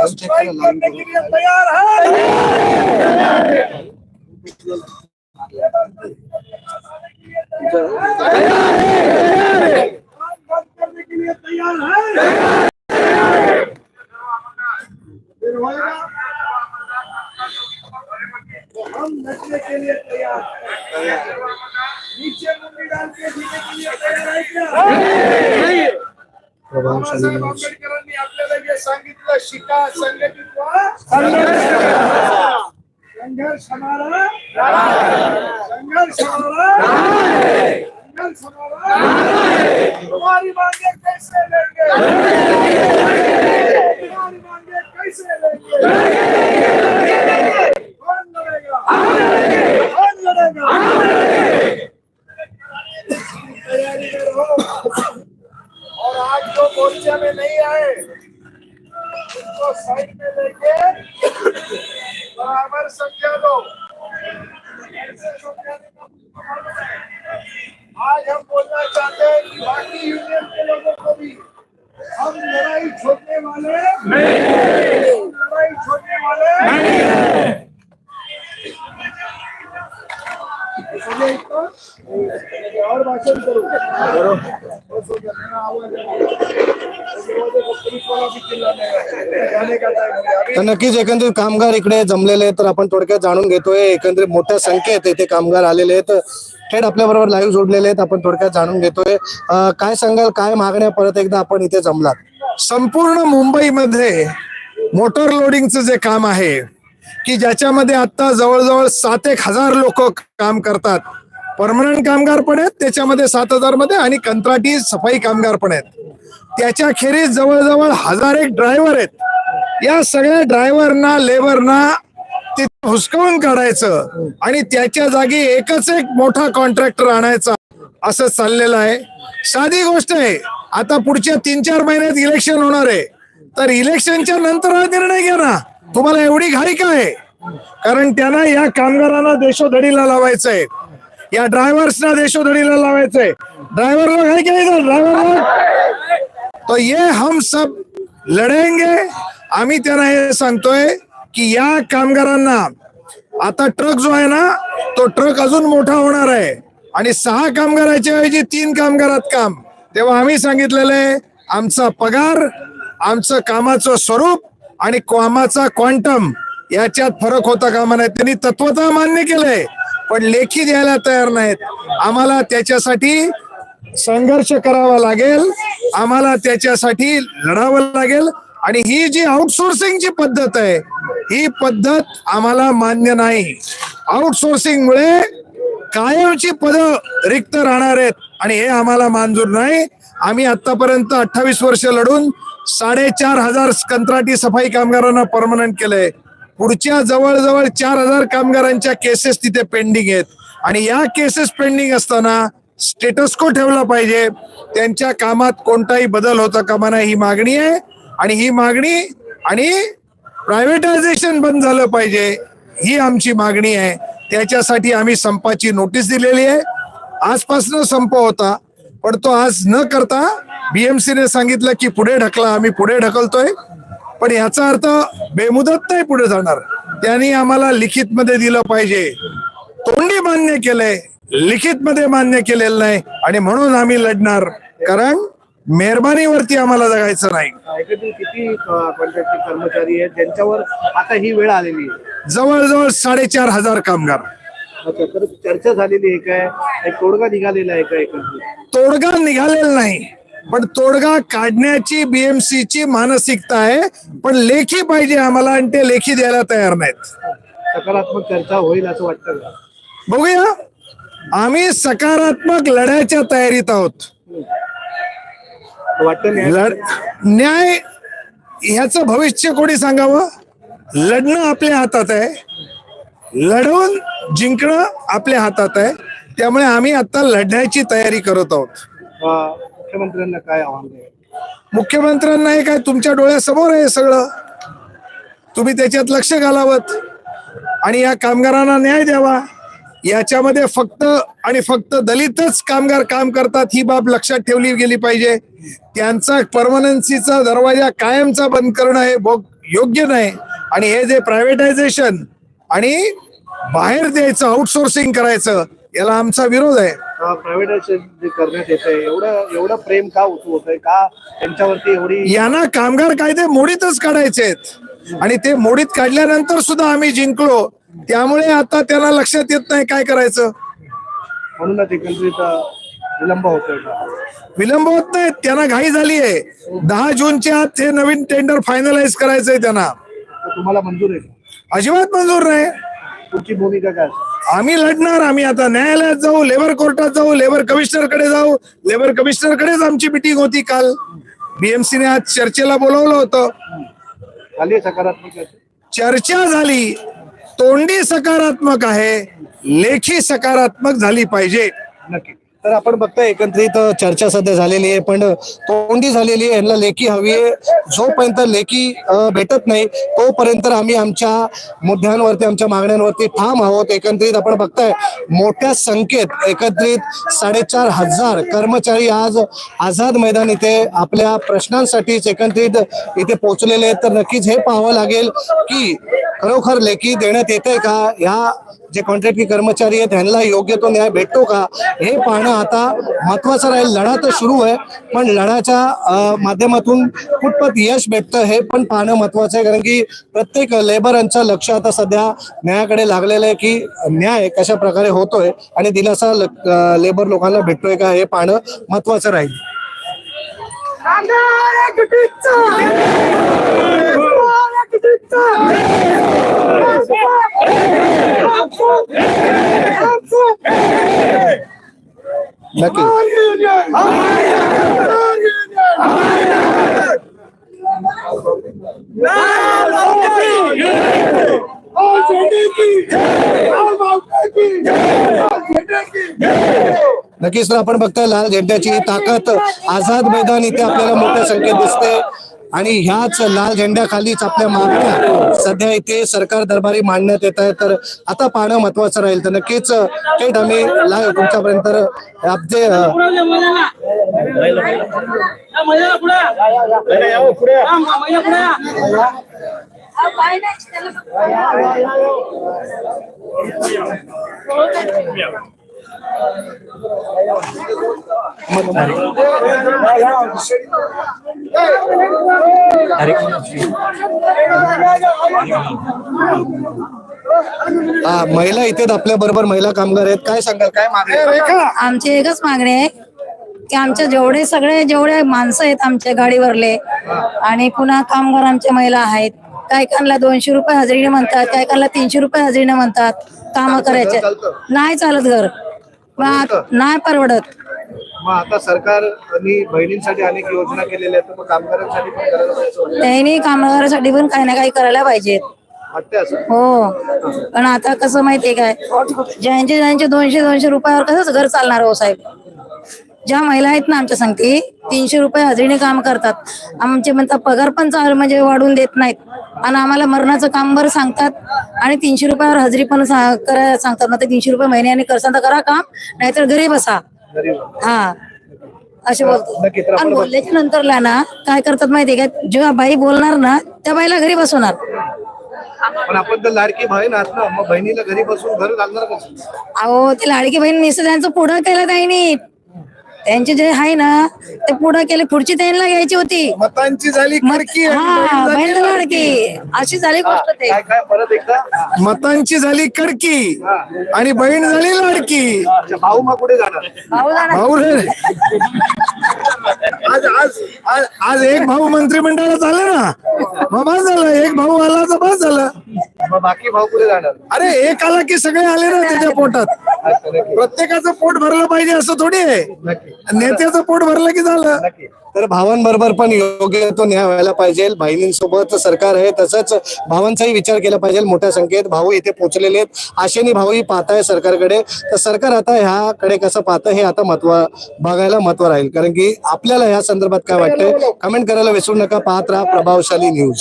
Strike करने के लिए तैयार है बंद करने के लिए तैयार है फिर होएगा तो हम नचने के लिए तैयार हैं नीचे मुंडी डाल के जीने के लिए तैयार है क्या बाबासाहेब आंबेडकरांनी आपल्याला जे सांगितलं शिका संघटित संघर्ष हमारा संघर्ष हमारा मांगे कैसे लेंगे तुम्हारी मांगे कैसे लेंगे कौन लड़ेगा? कौन लड़ेगा? तैयारी और आज जो मोर्चा में नहीं आए। उनको साइड में लेके बराबर संख्या दो आज हम बोलना चाहते हैं कि बाकी यूनियन के लोगों को भी हम लड़ाई छोड़ने वाले नहीं हम लड़ाई छोड़ने वाले नहीं समझे इसको? और भाषण करू बस हो गया, मेरा आवाज है। पुलिस वाला भी चिल्लाने लगा। जाने का टाइम हो गया। अभी तर नक्कीच एकंदरीत कामगार इकडे जमलेले आहेत तर आपण थोडक्यात जाणून घेतोय. एकंदरीत मोठ्या संख्येत इथे कामगार आलेले आहेत. थेट आपल्या बरोबर लाईव्ह जोडलेले आहेत आपण थोडक्यात जाणून घेतोय. काय सांगाल काय मागण्या परत एकदा आपण इथे जमलात? संपूर्ण मुंबईमध्ये मोटर लोडिंगचं जे काम आहे की ज्याच्यामध्ये आता जवळजवळ सात एक हजार लोक काम करतात. परमनंट कामगार पण आहेत त्याच्यामध्ये सात हजारमध्ये आणि कंत्राटी सफाई कामगार पण आहेत. त्याच्या खेरीज जवळजवळ हजार एक ड्रायव्हर आहेत. या सगळ्या ड्रायव्हरना लेबरना तिथे हुसकवून काढायचं आणि त्याच्या जागी एकच एक मोठा कॉन्ट्रॅक्टर आणायचा. असं चाललेलं आहे. साधी गोष्ट आहे. आता पुढच्या तीन चार महिन्यात इलेक्शन होणार आहे. तर इलेक्शनच्या नंतर हा निर्णय घ्या ना. तुम्हाला एवढी घाई काय कारण त्यांना या कामगारांना देशोधडीला लावायचंय. या ड्रायव्हर्सना देशोधडीला लावायचंय. ड्रायव्हरला घाई काय ड्रायव्हरला तो ये हम सब लढेंगे आम्ही त्यांना हे सांगतोय की या कामगारांना आता ट्रक जो आहे ना तो ट्रक अजून मोठा होणार आहे. आणि सहा कामगाराच्या ऐवजी तीन कामगारात काम. तेव्हा आम्ही सांगितलेलं आहे आमचा पगार आमचं कामाचं स्वरूप आणि कामाचा क्वांटम याच्यात फरक होता कामा नाही त्यांनी तत्वता मान्य केलंय पण लेखी द्यायला तयार नाहीत. आम्हाला त्याच्यासाठी संघर्ष करावा लागेल. आम्हाला त्याच्यासाठी लढावं लागेल. आणि ही जी आउटसोर्सिंगची पद्धत आहे ही पद्धत आम्हाला मान्य नाही. आउटसोर्सिंगमुळे कायमची पद रिक्त राहणार आहेत आणि हे आम्हाला मंजूर नाही. आम्ही आतापर्यंत अठ्ठावीस वर्ष लढून साडेचार हजार कंत्राटी सफाई कामगारांना परमनंट केलंय. पुढच्या जवळजवळ चार हजार कामगारांच्या केसेस तिथे पेंडिंग आहेत. आणि या केसेस पेंडिंग असताना स्टेटस्को ठेवला पाहिजे. त्यांच्या कामात कोणताही बदल होता कामा नाही ही मागणी आहे. आणि ही मागणी आणि प्रायव्हेटायझेशन बंद झालं पाहिजे ही आमची मागणी आहे. त्याच्यासाठी आम्ही संपाची नोटीस दिलेली आहे. आजपासून संप होता पण तो आज न करता बीएमसीने सांगितलं की पुढे ढकला आम्ही पुढे ढकलतोय. पण याचा अर्थ बेमुदत नाही पुढे जाणार. त्यांनी आम्हाला लिखित मध्ये दिलं पाहिजे. तोंडी मान्य केलंय लिखित मध्ये मान्य केलेलं नाही. आणि म्हणून आम्ही लढणार. कारण मेहरबानीवरती आम्हाला जगायचं नाही. एकंदरीत किती कॉन्ट्रॅक्टिंग कर्मचारी आहेत? ज्यांच्यावर आता ही वेळ आलेली आहे. जवळजवळ साडेचार हजार कामगार. अच्छा तर चर्चा झालेली आहे काय? एक तोडगा निघालेला आहे का एकंदरीत? तोडगा निघालेला नाही पण तोडगा काढण्याची BMC ची मानसिकता आहे पण लेखी पाहिजे आम्हाला आणि ते लेखी द्यायला तयार नाहीत. सकारात्मक चर्चा होईल असं वाटतं का? बघूया. आम्ही सकारात्मक लढ्याच्या तयारीत आहोत. वाटतं न्याय लढ न्याय ह्याचं भविष्य कोणी सांगावं? लढणं आपल्या हातात आहे. लढवून जिंकणं आपल्या हातात आहे. त्यामुळे आम्ही आता लढण्याची तयारी करत आहोत. अं, मुख्यमंत्र्यांना काय आव्हान मुख्यमंत्र्यांना हे काय तुमच्या डोळ्यासमोर आहे सगळं? तुम्ही त्याच्यात लक्ष घालावत आणि या कामगारांना न्याय द्यावा. याच्यामध्ये फक्त आणि फक्त दलितच कामगार काम करतात ही बाब लक्षात ठेवली गेली पाहिजे. त्यांचा परमनन्सीचा दरवाजा कायमचा बंद करणं हे योग्य नाही. आणि हे जे प्रायव्हेटायझेशन आणि बाहेर द्यायचं आउटसोर्सिंग करायचं याला आमचा विरोध आहे. प्रायव्हेटायझेशन जे करण्यात येत आहे एवढं एवढं प्रेम का उचू होत आहे का त्यांच्यावरती एवढी यांना कामगार कायदे मोडीतच काढायचे आहेत आणि ते मोडीत काढल्यानंतर सुद्धा आम्ही जिंकलो. त्यामुळे आता त्याला लक्षात येत नाही काय करायचं. म्हणूनच एकंदरीत विलंब होतोय विलंब होत नाही. त्यांना घाई झाली आहे. दहा जूनच्या आत हे नवीन टेंडर फायनलाइज करायचंय त्यांना. तर तुम्हाला मंजूर आहे का? अजिबात मंजूर नाही. तुमची भूमिका काय असेल? आम्ही लढणार. आम्ही आता न्यायालयात जाऊ लेबर कोर्टात जाऊ लेबर कमिशनरकडे जाऊ. लेबर कमिशनर कडेच आमची मिटिंग होती काल. बीएमसीने आज चर्चेला बोलवलं होतं. झाली आहे सकारात्मक याची? चर्चा झाली. तोंडी सकारात्मक आहे लेखी सकारात्मक झाली पाहिजे. नक्की. तर आपण बघतोय एकत्रित चर्चा सध्या झालेली आहे पण तोंडी झालेली आहे यांना लेखी हवी आहे. जोपर्यंत लेखी भेटत नाही तोपर्यंत आम्ही आमच्या मुद्द्यांवरती आमच्या मागण्यांवरती ठाम आहोत. एकत्रित आपण बघताय मोठ्या संख्येत एकत्रित साडेचार हजार कर्मचारी आज आझाद मैदान इथे आपल्या प्रश्नांसाठीच एकत्रित इथे पोहोचलेले आहेत. तर नक्कीच हे पाहावं लागेल की खरोखर लेखी देण्यात येते का? ह्या जे कॉन्ट्रॅक्टरी कर्मचारी आहेत त्यांना योग्य तो न्याय भेटतो का? हे पाहणं आता महत्वाचं राहील. लढा तर सुरू आहे पण लढाच्या माध्यमातून कुठपत यश भेटतं हे पण पाहणं महत्वाचं आहे. कारण की प्रत्येक लेबरांचं लक्ष आता सध्या न्यायाकडे लागलेलं आहे की न्याय कशा प्रकारे होतोय आणि दिलासा ल- लेबर लोकांना भेटतोय का हे पाहणं महत्वाचं राहील. नक्कीच आपण बघताय लाल झेंड्याची ताकद आझाद मैदान इथे आपल्याला मोठ्या संख्येत दिसते. आणि ह्याच लाल झेंड्याखालीच आपल्या मागण्या. सध्या इथे सरकार दरबारी मांडण्यात येत आहे. तर आता पाहणं महत्वाचं राहील. तर नक्कीच थेट आम्ही तुमच्यापर्यंत आपले अं, हा, महिला इथे आपल्या बरोबर महिला कामगार आहेत. काय सांगाल? काय मागणी आमची एकच मागणी आहे की आमच्या जेवढे सगळे जेवढे माणसं आहेत आमच्या गाडीवरले आणि पुन्हा कामगार आमच्या महिला आहेत काही कानला दोनशे रुपये हजेरीने म्हणतात काही कानला तीनशे रुपये हजेरीने म्हणतात काम करायचे. नाही चालत घर. आत- नाही परवडत. मग आता सरकारनी बहिणींसाठी अनेक योजना केलेल्या आहेत तर मग कामगारांसाठी पण करायला पाहिजे. त्यांनी कामगारासाठी पण काही ना काही करायला पाहिजेत. वाटतंय असं? हो. पण आता कसं माहितीये काय? ज्यांचे ज्यांचे दोनशे दोनशे रुपयावर कसंच घर चालणार हो साहेब? ज्या महिला आहेत ना आमच्या सांगते तीनशे रुपये हजेरीने काम करतात. आमचे म्हणतात पगार पण चाल म्हणजे वाढवून देत नाहीत. आणि आम्हाला मरणाचं काम बरं सांगतात. आणि तीनशे रुपयावर हजेरी पण सांगतात मग ते तीनशे रुपये महिन्याने करसान तर करा काम नाहीतर घरी बसा. हा. असे बोलतो. आणि बोलल्याच्या नंतरला ना काय करतात माहितीये का? जेव्हा बाई बोलणार ना त्या बाईला घरी बसवणार. पण आपण तर लाडकी बहीण आहात ना मग बहिणीला घरी बसून घर घालणार अहो ते लाडकी बहीण निसं त्यांचं पुढं केलं त्यांनी त्यांचे जे आहे ना ते पुढं केले पुढची त्यांना घ्यायची होती. मतांची झाली खडकी आणि हा बहीण बहीण झाली लाडकी अशी झाली गोष्ट ते. काय काय परत एकदा? मतांची झाली कडकी आणि बहीण झाली लाडकी. अच्छा, भाऊ मग कुठे जाणार? भाऊ जाणार. भाऊ रे आज आज आज आज एक भाऊ मंत्रिमंडळात आला ना. मग बस झालं एक भाऊ आला तर बस झालं. मग बाकी भाऊ कुठे जाणार? अरे एक आला की सगळे आले ना त्याच्या पोटात. प्रत्येकाचं पोट भरलं पाहिजे असं थोडी आहे. नेत्याचं पोट भरलं की झालं. तर भावांबरोबर पण योग्य तो न्याय व्हायला पाहिजे. बहिणींसोबत सरकार आहे तसंच भावांचाही विचार केला पाहिजे मोठ्या संख्येत. भाऊ इथे पोहोचलेले आहेत. आशेने भाऊही पाहताय सरकारकडे. तर सरकार आता ह्याकडे कसं पाहतं हे आता महत्त्व बघायला महत्त्व राहील. कारण की आपल्याला ह्या संदर्भात काय वाटतंय कमेंट करायला विसरू नका. पाहत राहा प्रभावशाली न्यूज.